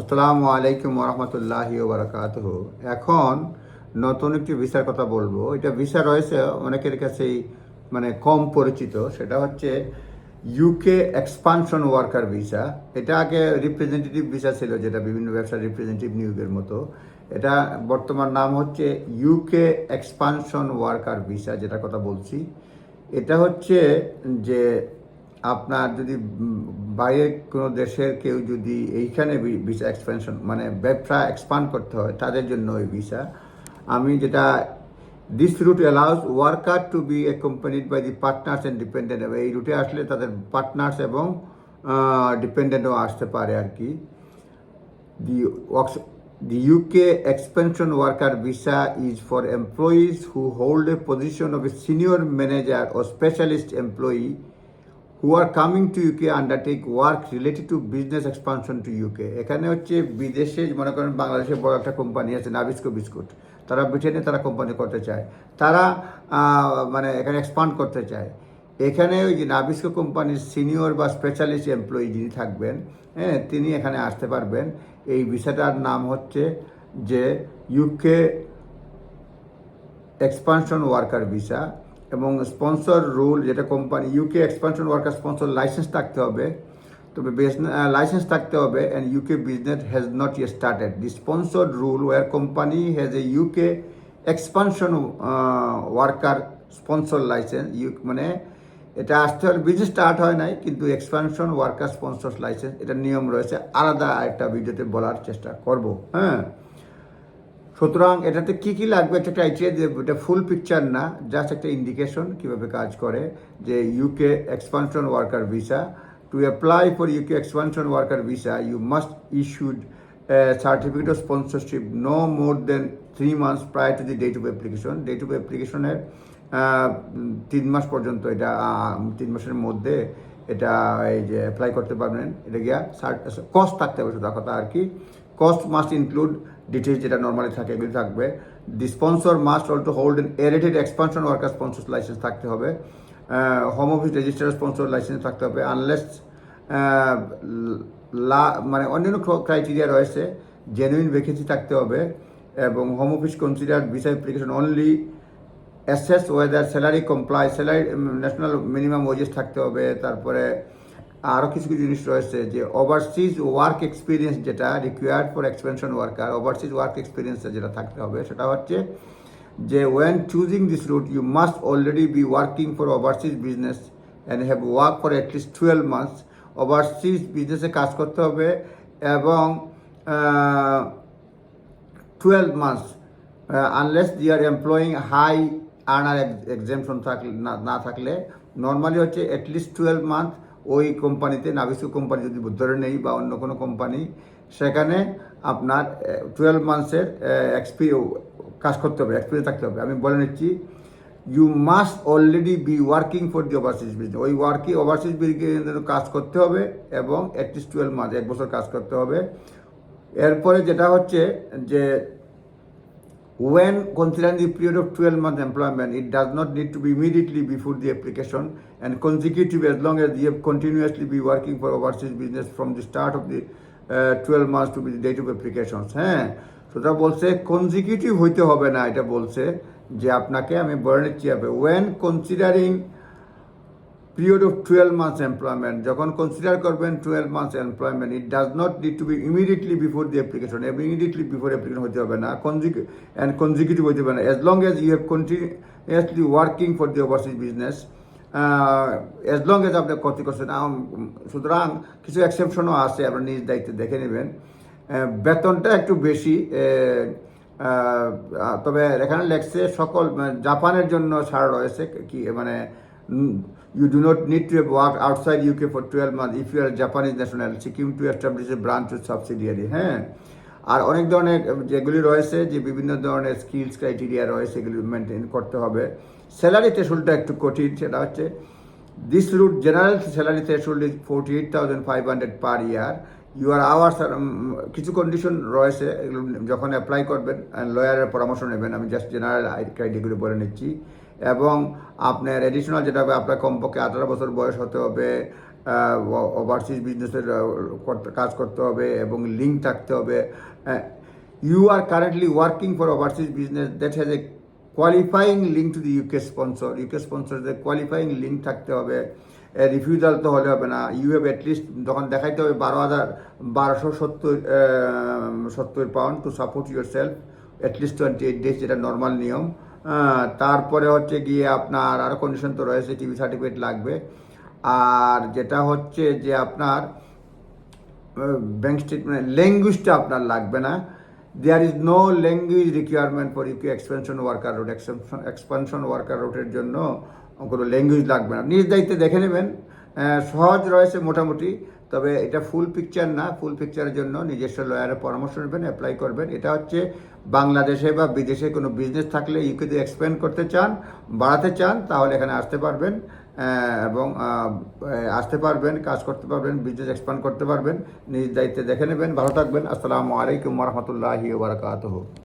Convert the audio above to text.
আসসালামু আলাইকুম রহমতুল্লাহি বারাকাতুহ এখন নতুন একটি ভিসার কথা বলব। এটা ভিসা রয়েছে, অনেকের কাছেই মানে কম পরিচিত। সেটা হচ্ছে ইউকে এক্সপানশন ওয়ার্কার ভিসা এটা আগে রিপ্রেজেন্টেটিভ ভিসা ছিল, যেটা বিভিন্ন ব্যবসার রিপ্রেজেন্টেটিভ নিয়োগের মতো। এটা বর্তমান নাম হচ্ছে ইউকে এক্সপানশন ওয়ার্কার ভিসা যেটা কথা বলছি। এটা হচ্ছে যে আপনার যদি উম, বাইরের কোনো দেশের কেউ যদি এইখানে ভিসা এক্সপেনশন মানে ব্যবসা এক্সপান্ড করতে হয় তাদের জন্য ওই ভিসা আমি যেটা this route allows worker to be accompanied by the partners and dependent এই রুটে আসলে তাদের পার্টনার্স এবং ডিপেন্ডেন্টও আসতে পারে আর কি। দি Ox- the UK expansion worker visa is for employees who hold a position of a senior manager or specialist employee who are coming to UK undertake work related to business expansion to UK এখানে হচ্ছে বিদেশে, মনে করেন বাংলাদেশে বড় একটা company আছে Nabisco biscuit তারা ব্রিটেনে তারা কোম্পানি করতে চায়। তারা মানে এখানে এক্সপান্ড করতে চায়। এখানে ওই যে নাবিস্কো কোম্পানির সিনিয়র বা স্পেশালিস্ট এমপ্লয়ি যিনি থাকবেন হ্যাঁ তিনি এখানে আসতে পারবেন। এই ভিসাটার নাম হচ্ছে যে ইউকে এক্সপানশন ওয়ার্কার ভিসা এবং স্পন্সর রুল যেটা company UK expansion worker sponsor licence থাকতে হবে। তবে লাইসেন্স থাকতে হবে and UK business has not yet started the sponsor rule where company has a UK expansion worker sponsor licence you মানে এটা আসতে হলে বিজনেস স্টার্ট হয় নাই, কিন্তু এক্সপানশন ওয়ার্কার স্পন্সর লাইসেন্স এটা নিয়ম রয়েছে। আলাদা একটা ভিডিওতে বলার চেষ্টা করব হ্যাঁ? সুতরাং এটাতে কি কি লাগবে একটা ক্রাইটেরিয়া এটা ফুল পিকচার না জাস্ট একটা ইন্ডিকেশন কীভাবে কাজ করে যে UK expansion worker visa to apply for UK expansion worker visa you must issued certificate of sponsorship no more than three months prior to the date of application date of অ্যাপ্লিকেশনের তিন মাস পর্যন্ত এটা তিন মাসের মধ্যে এটা, এই যে অ্যাপ্লাই করতে পারবেন। এটা গিয়া কস্ট থাকতে হবে শুধু, কথা আর কি। কস্ট মাস্ট ইনক্লুড ডিটেলস যেটা নর্মালি থাকে, এগুলি থাকবে। The sponsor must also hold an A rated expansion worker sponsor licence থাকতে হবে। Home office register sponsor licence থাকতে হবে আনলেস লা মানে অন্যান্য ক্রাইটেরিয়া রয়েছে জেনুইন ভ্যাকেন্সি থাকতে হবে এবং home office consider visa application only assess whether salary comply salary national minimum wages থাকতে হবে, তারপরে আরও কিছু কিছু জিনিস রয়েছে যে ওভারসিজ ওয়ার্ক এক্সপিরিয়েন্স যেটা required for expansion worker overseas work experience যেটা থাকতে হবে, সেটা হচ্ছে যে when choosing this route you must already be working for overseas business and have work for at least twelve months overseas বিজনেসে কাজ করতে হবে এবং twelve 12 unless are employing high earner ex- exemption থাকলে, না থাকলে নর্মালি হচ্ছে অ্যাটলিস্ট টুয়েলভ মান্থ ওই কোম্পানিতে, নাবিসু কোম্পানি যদি ধরে নেই বা অন্য কোনো কোম্পানি, সেখানে আপনার টুয়েলভ মান্থসের এক্সপি কাজ করতে হবে এক্সপিরিয়েন্স থাকতে হবে। আমি বলে নিচ্ছি you must already be working for the overseas business ওই ওয়ার্কিং ওভারসিজ বিজনেস কাজ করতে হবে এবং অ্যাটলিস্ট টুয়েলভ মান্থ এক বছর কাজ করতে হবে। এরপরে যেটা হচ্ছে যে when considering the period of 12 month employment it does not need to be immediately before the application and consecutive as long as you have continuously be working for overseas business from the start of the uh, 12 months to be the date of applications হ্যাঁ সেটা বলছে consecutive হইতে হবে না এটা বলছে যে আপনাকে আমি নিচ্ছি হবে when period of twelve months employment যখন কনসিডার করবেন twelve months employment it does not need to be immediately before the application immediately before application হতে হবে না। অ্যান্ড কনজিকিউটিভ হতে হবে না। As long as you have continuously working for the overseas business as long as আপনি করতে করছেন সুতরাং কিছু এক্সেপশনও আছে, আপনার নিজ দায়িত্বে দেখে নেবেন। বেতনটা একটু বেশি তবে এখানে লেখছে সকল মানে জাপানের জন্য ছাড় রয়েছে, কি মানে you do not need to work outside UK for twelve month if you are Japanese national seeking to establish a branch with subsidiary হ্যাঁ? আর অনেক ধরনের যেগুলি রয়েছে, যে বিভিন্ন ধরনের স্কিলস ক্রাইটেরিয়া রয়েছে সেগুলি মেনটেন করতে হবে। স্যালারি থ্রেশোল্ডটা একটু কঠিন, সেটা হচ্ছে this route general salary threshold is forty eight thousand five hundred per year your hours কিছু কন্ডিশন রয়েছে, এগুলো যখন অ্যাপ্লাই করবেন লয়ারের পরামর্শ নেবেন, আমি জাস্ট জেনারেল ক্রাইটেরিয়াগুলো বলে নিচ্ছি। এবং আপনার এডিশনাল যেটা হবে, আপনার কমপক্ষে আঠারো বছর বয়স হতে হবে ওভারসিজ বিজনেসের কাজ করতে হবে এবং লিঙ্ক থাকতে হবে। You are currently working for overseas business that has a qualifying link to the UK sponsor UK স্পন্সরদের qualifying link থাকতে হবে। রিফিউজাল তো হলে হবে না। ইউ হ্যাভ অ্যাটলিস্ট তখন দেখাইতে হবে বারো হাজার বারোশো সত্তর সত্তর pound to support yourself at least twenty eight days যেটা নর্মাল নিয়ম। তারপরে হচ্ছে গিয়ে আপনার আরও কন্ডিশন তো রয়েছে টিভি সার্টিফিকেট লাগবে। আর যেটা হচ্ছে যে আপনার ব্যাংক স্টেটমেন্ট ল্যাঙ্গুয়েজটা আপনার লাগবে না। There is no language requirement for UK expansion worker route expansion worker রোডের জন্য কোনো ল্যাঙ্গুয়েজ লাগবে না। নিজ দায়িত্বে দেখে নেবেন। সহজ রয়েছে মোটামুটি। তবে এটা ফুল পিকচার না ফুল পিকচারের জন্য নিজস্ব লয়ারের পরামর্শ নেবেন অ্যাপ্লাই করবেন। এটা হচ্ছে বাংলাদেশে বা বিদেশে কোনো বিজনেস থাকলে ইউকেতে এক্সপ্যান্ড করতে চান, বাড়াতে চান, তাহলে এখানে আসতে পারবেন এবং আসতে পারবেন, কাজ করতে পারবেন বিজনেস এক্সপ্যান্ড করতে পারবেন, নিজ দায়িত্বে দেখে নেবেন। ভালো থাকবেন। আসসালামু আলাইকুম রহমতুল্লাহি বারকাতহ।